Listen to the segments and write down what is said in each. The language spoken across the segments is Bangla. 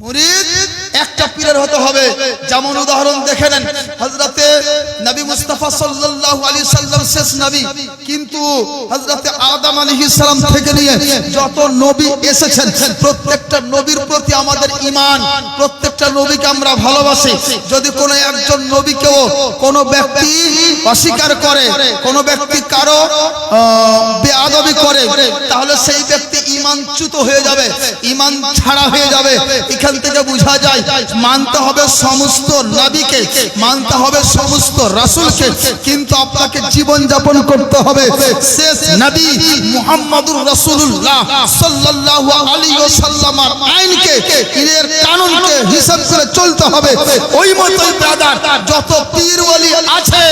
মুরিদ একটা পীরের হতে হবে। যেমন উদাহরণ দেখে নেন হযরতে নবী মুস্তাফা সাল্লাল্লাহু আলাইহি সাল্লাম শেষ নবী। কিন্তু হযরতে আদম আলাইহিস সালাম থেকে নিয়ে যত নবী এসেছেন প্রত্যেকটা নবীর প্রতি আমাদের ঈমান প্রত্যেকটা নবীকে আমরা ভালোবাসি। যদি কোনো একজন নবীকেও কোনো ব্যক্তি অস্বীকার করে কোনো ব্যক্তি কারও আহ, বেয়াদবি করে তাহলে সেই ব্যক্তি ঈমানচ্যুত হয়ে যাবে ঈমান ছাড়া হয়ে যাবে। এখান থেকে বোঝা যায় মানতে হবে সমস্ত নবীকে মানতে হবে, সমস্ত রাসূলকে। কিন্তু আপনাকে জীবন যাপন করতে হবে। শেষ নবী মুহাম্মদুর রাসূলুল্লাহ সাল্লাল্লাহু আলাইহি ওয়াসাল্লামের আইনকে এর কানুনকে হিসাব করে চলতে হবে। ওই মতোই ব্রাদার, যত পীর ওলি আছে,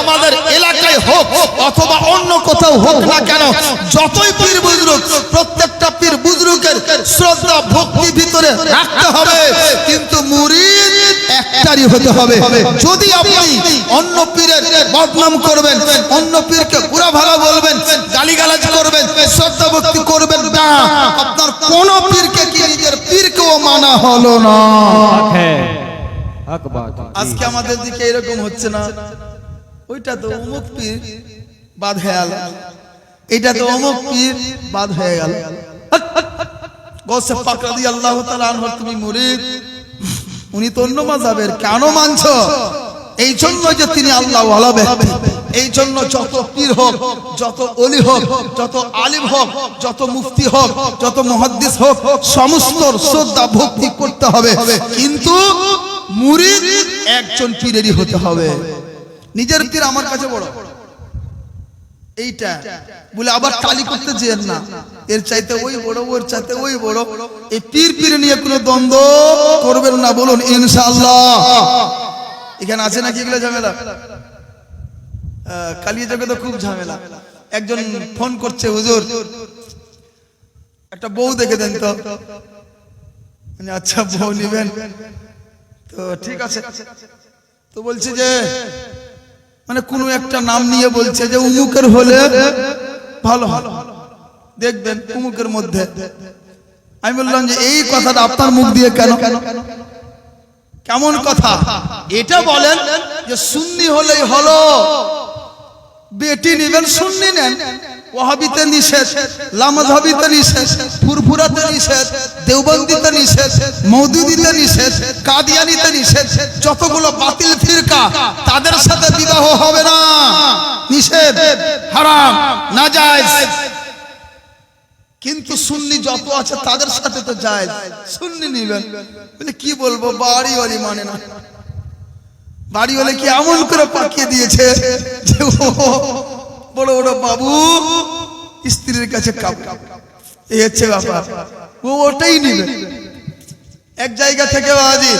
আমাদের এলাকায় হোক অথবা অন্য কোথাও হোক না কেন, যতই পীর বুজরুক, প্রত্যেকটা পীর বুজরুকের শ্রদ্ধা, ভক্তি ভিতরে রাখতে হবে। পীরদারি হতে হবে। যদি আপনি অন্য পীরের বদনাম করবেন, অন্য পীরকে পুরা ভালো বলবেন, গালিগালাজ করবেন, শ্রদ্ধা ভক্তি করবেন, না। আপনার কোন পীরকে কি নিজের পীরকেও মানা হলো না। আজকে আমাদের দিকে এরকম হচ্ছে না। ওইটা তো অমুক পীর, বাদ হয়ে গেল। এটা তো অমুক পীর, বাদ হয়ে গেল। গৌসে পাকরাদি আল্লাহ তাআলা আনহর তুমি মুরিদ। উনি তো অন্য মাযহাবের, কেন মানছো? এই জন্য যে তিনি আল্লাহ এই জন্য যত পীর হোক, যত অলি হোক, যত আলিম হোক, যত মুফতি হোক, যত মুহাদ্দিস হোক, সমস্ত শ্রদ্ধা, ভক্তি করতে হবে। কিন্তু মুরিদ একজন পীরেরই হতে হবে। নিজের পীর আমার কাছে বড়। এইটা। বলে আবার টালি করতে চেয়েন না। এর চাইতে ওই বড় ওর চাইতে ওই বড়। এই পীর পীর নিয়ে কোনো দ্বন্দ্ব করবেন না বলুন ইনশাআল্লাহ। এখানে আছে নাকি এগুলো ঝামেলা? কালিয়া জগে তো খুব ঝামেলা। একজন ফোন করছে হুজুর। একটা বউ দেখে দেন তো। মানে আচ্ছা বউ নিবেন। তো ঠিক আছে। তো বলছে যে মানে কোনো একটা নাম নিয়ে বলছে যে উমুকের হলে ভালো ভালো দেখবেন উমুকের মধ্যে। আমি বললাম যে এই কথাটা আপনার মুখ দিয়ে কেন? কেমন কথা? এটা বলেন যে সুন্নি হলেই হলো। বেটি নিবেন সুন্নি নেন। ওহাবিতে নিষেধ লামাধাবিতে নিষেধ ফুরফুরাতে নিষেধ দেওবন্দিতে নিষেধ মৌদুদিতে নিষেধ কাদিয়ানিতে নিষেধ যতগুলো বাতিল ফিরকা তাদের সাথে বিবাহ হবে না। নিষেধ হারাম নাজায়েজ। কিন্তু সুন্নি যত আছে তাদের সাথে তো যায়। সুন্নি নিবেন। বলে, কি বলব? বাড়ি ওরি মানে না। বাড়ি হলে কি এমন করে পাকিয়ে দিয়েছে বড় বড় বাবু, স্ত্রীর কাছে এই হচ্ছে ব্যাপার। ও ওটাই নিবে। এক জায়গা থেকে আজি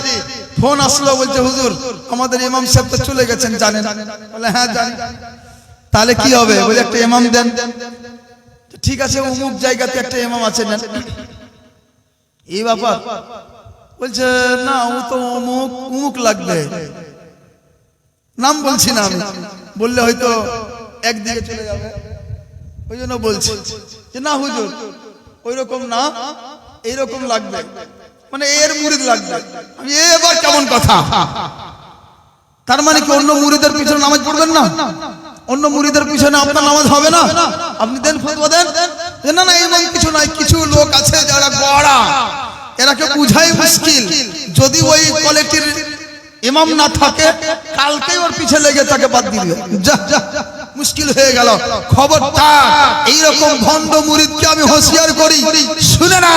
ফোন আসলো, বলছে, হুজুর, আমাদের ইমাম সাহেব তো চলে গেছেন, জানেন? বলে হ্যাঁ জানি। তাহলে কি হবে? বলে, একটা ইমাম দেন। ঠিক আছে, অমুক জায়গাতে একটা ইমাম আছে, নেন। এই ব্যাপার বলছে, না, ও তো অমুক অমুক লাগবে। নাম বলছি না আমি। বললে হয়তো একদিকে চলে যাবে। ওই জন্য বলছি যে, না, হুজুর ওই রকম না, এইরকম লাগবে। মানে এর মুরিদ লাগবে। আমি এবার কেমন কথা? তার মানে কি অন্য মুরিদের পিছনে নামাজ পড়বেন না? অন্য মুরিদের পিছনে আপনার নামাজ হবে না? আপনি দেন ফতোয়া দেন। না না, এমন কিছু নাই কিছু লোক আছে যারা গড়া। এরাকে বুঝাই মুশকিল। যদি ওই কোয়ালিটির ইমাম না থাকে, কালকেই ওর পিছে লেগে তাকে বাদ দিবে। যা যা। মুশকিল হয়ে গেল। খবরদার, এইরকম ভণ্ড মুরিদকে আমি হুঁশিয়ার করি। শুনে না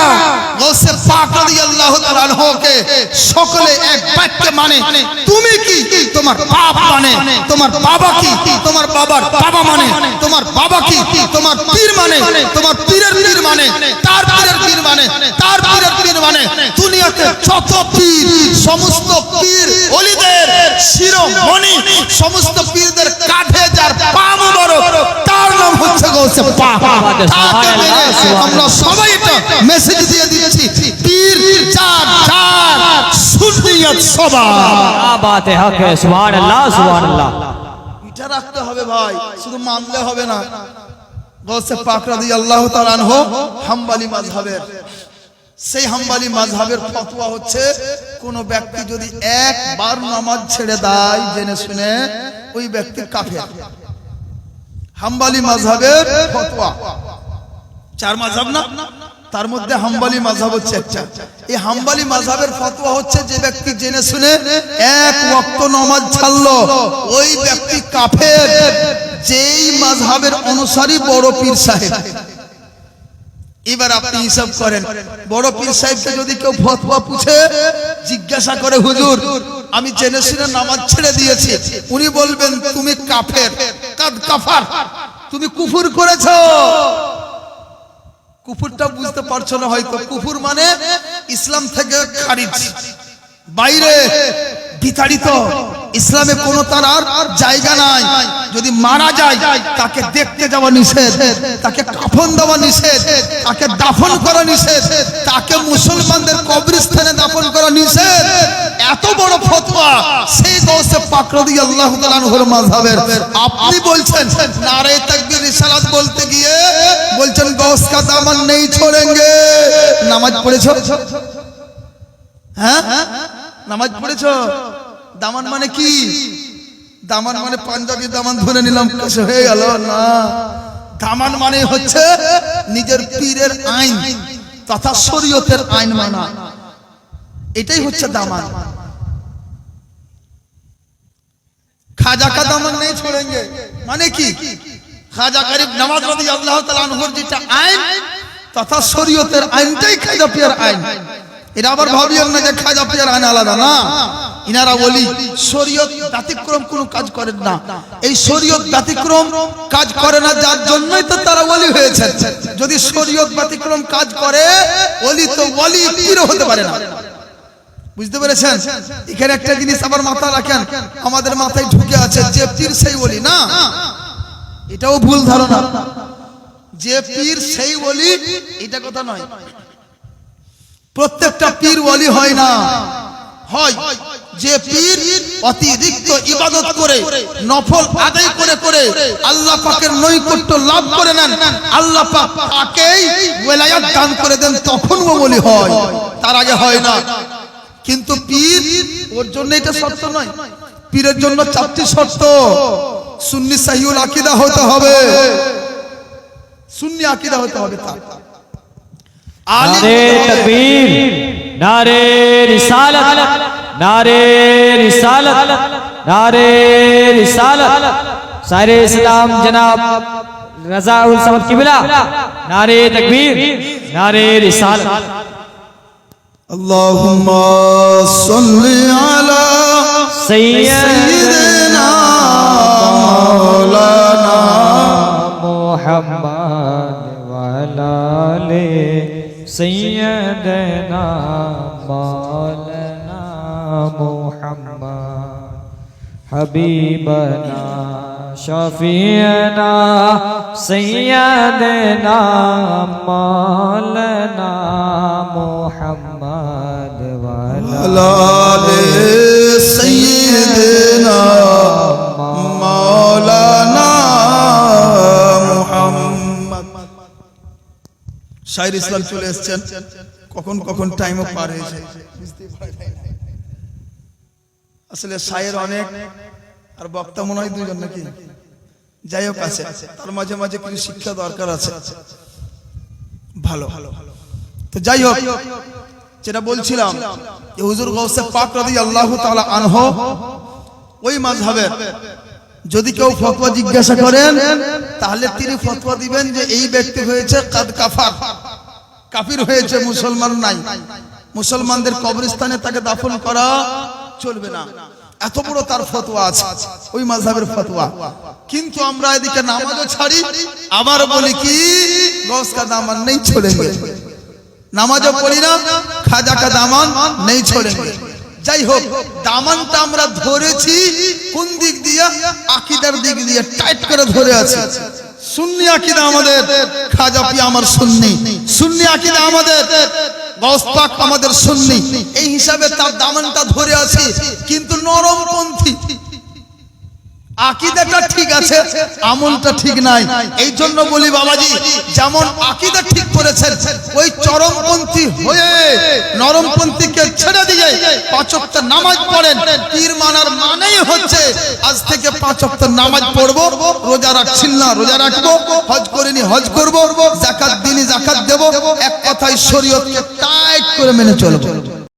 পাক রাদিয়াল্লাহু তাআলা আনহুকে সকলে এক বাক্যে মানে তুমি কি? তোমার বাপ মানে। তোমার বাবা কি? তোমার বাবার বাবা মানে। তোমার বাবা কি? তোমার পীর মানে। তোমার পীরের পীর মানে। তার পীরের পীর মানে। তার পীরের পীর মানে। দুনিয়াতে যত পীর, সমস্ত পীর অলিদের, শিরোমণি, সমস্ত পীরদের কাঁধে যার পা হচ্ছে আমরা সবাই এটা মেসেজ দিয়ে দিয়েছি চার চার হক সুবহানাল্লাহ সুবহানাল্লাহ। এটা রাখতে হবে ভাই শুধু মানলে হবে না। পাক তাআলা আনহু মাযহাবের। সেই হাম্বালি ফতোয়া হচ্ছে কোন ব্যক্তি যদি একবার নামাজ ছেড়ে দেয় জেনে শুনে ওই ব্যক্তি কাফের। হাম্বালি মাঝহাবের ফতোয়া। চার মাঝহাব না? তার মধ্যে হাম্বালি মাঝহাব হচ্ছে একটা। এই হাম্বালি মাঝহাবের ফতোয়া হচ্ছে যে ব্যক্তি জেনে শুনে এক ওয়াক্ত নামাজ ছাড়লো ওই ব্যক্তি কাফের যেই মাঝহাবের অনুসারী বড় পীর সাহেব। এবার আপনি হিসাব করেন বড় পীর সাহেবকে যদি কেউ ফতোয়া পুছে জিজ্ঞাসা করে হুজুর আমি জেনে শুনে নামাজ ছেড়ে দিয়েছি। উনি বলবেন, তুমি কাফের, কাদ কাফার, তুমি কুফুর করেছ। কুফুরটা বুঝতে পারছ না হয়তো। কুফুর মানে ইসলাম থেকে খারিজ, বাইরে বিতাড়িত। ইসলামে কোনো তার আর জায়গা নাই। যদি মারা যায়, তাকে দেখতে যাওয়া নিষেধ, তাকে কাফন দেওয়া নিষেধ, তাকে দাফন করা নিষেধ, তাকে মুসলমানদের কবরস্থানে দাফন করা নিষেধ। এত বড় ফতোয়া সেই গৌসে পাকরদি আল্লাহ তাআলার মাযহাবের। আপনি বলছেন নারে তাকবীর রিসালাত বলতে গিয়ে বলছেন গৌস কা দামন নেই ছোড়েঙ্গে। নামাজ পড়েছো? হ্যাঁ? নামাজ পড়েছো? দামান মানে কি? দামান মানে পাঞ্জাবি দামান ধরে নিলাম কাছে হয়ে গেল না। দামান মানে হচ্ছে নিজের পীরের আইন তথা শরীয়তের আইন মানা। এটাই হচ্ছে দামান। খাজা কা দামান নেই ছোড়েঙ্গে। মানে কি? খাজা গরিব নওয়াজ রাদি আল্লাহ তাআলা আনহুর যেটা আইন তথা শরীয়তের আইনটাই খাজা পিয়ার আইন। এটা আবার ভাবিয়েন না যে খাজা পিয়ার আইন আলাদা না। ইনারা বলি, শরীয়ত ব্যতিক্রম কোনো কাজ করেন না। এই শরীয়ত ব্যতিক্রম কাজ করে না, যার জন্যই তো তারা ওলি হয়েছে যদি শরীয়ত ব্যতিক্রম কাজ করে, ওলি তো ওলি, পীর হতে পারে না। বুঝতে পেরেছেন? এখানে একটা জিনিস আবার মাথা রাখেন, আমাদের মাথায় ঢুকে আছে, যে পীর সেই বলি না। এটাও ভুল ধারণা। যে পীর সেই বলি এটা কথা নয়। প্রত্যেকটা পীর ওলি হয় না। হয়। যে পীর অতিরিক্ত ইবাদত করে নফল আদায় করে করে আল্লাহ পাকের নৈকট্য লাভ করে নেন আল্লাহ পাক তাকেই ওয়েলায়াত দান করে দেন তখন ও বলি হয়। তার আগে হয় না। কিন্তু পীর ওর জন্য এটা শর্ত নয়। পীরের জন্য চারটি শর্ত। সুন্নি সাহিউল আকিদা হতে হবে। সুন্নি আকিদা হতে হবে তার। আলে তাকবীর নারে রিসালাত। نعرے رسالت نعرے رسالت سائر اسلام جناب رضا الصمد قبلہ نعرے تکبیر نعرے رسالت اللهم صل على سيدنا مولانا محمد وعلى آله سيدنا مولانا محمد حبيبنا شفيعنا سيدنا مولانا محمد وعلى آل سيدنا مولانا محمد শাহির ইসলাম চলে এসছেন কখন কখন টাইমও পার হয়েছে বুঝতে পারা যায় আসলে সায়ের অনেক আর বক্তা মনে হয় দুজন নাকি? যাই হোক আছে। তার মাঝে মাঝে কিছু শিক্ষা দরকার আছে। ভালো। তো যাই হোক, যেটা বলছিলাম যে হুজুর গৌসে পাক রাদি আল্লাহ তাআলা আনহ, ওই মাযহাবের যদি কেউ ফতোয়া জিজ্ঞাসা করেন, তাহলে তিনি ফতোয়া দিবেন যে এই ব্যক্তি হয়েছে কাদ কাফার। কাফির হয়েছে, মুসলমান নাই। মুসলমানদের কবরস্থানে তাকে দাফন করা চলবে না। এত বড় তার ফতোয়া আছে। ওই মাযহাবের ফতোয়া। কিন্তু আমরা এদিকে নামাজও ছাড়ি। আবার বলি কি? গৌস কা দামান নেই চলে নামাজও পড়ি না খাজা কা দামান নেই ছোড়েঙ্গে যাই হোক দামানটা আমরা ধরেছি। কোন দিক দিয়ে? আকিদার দিক দিয়ে টাইট করে ধরে আছি। সুন্নি আকিদা আমাদের। খাজা পি আমার সুন্নি সুন্নি। আকিদা আমাদের। গৌস পাক আমাদের সুন্নি। এই হিসাবে তার দামানটা ধরে আছি, কিন্তু নরমপন্থী আকিদাটা ছেড়ে নামাজ মানেই হচ্ছে আজ থেকে নামাজ পড়ব, রোজা রাখছি না, রোজা রাখব, হজ করিনি, হজ করব দিনই জাকাত দেব, এক কথায় শরীয়তকে টাইট করে মেনে চলবো।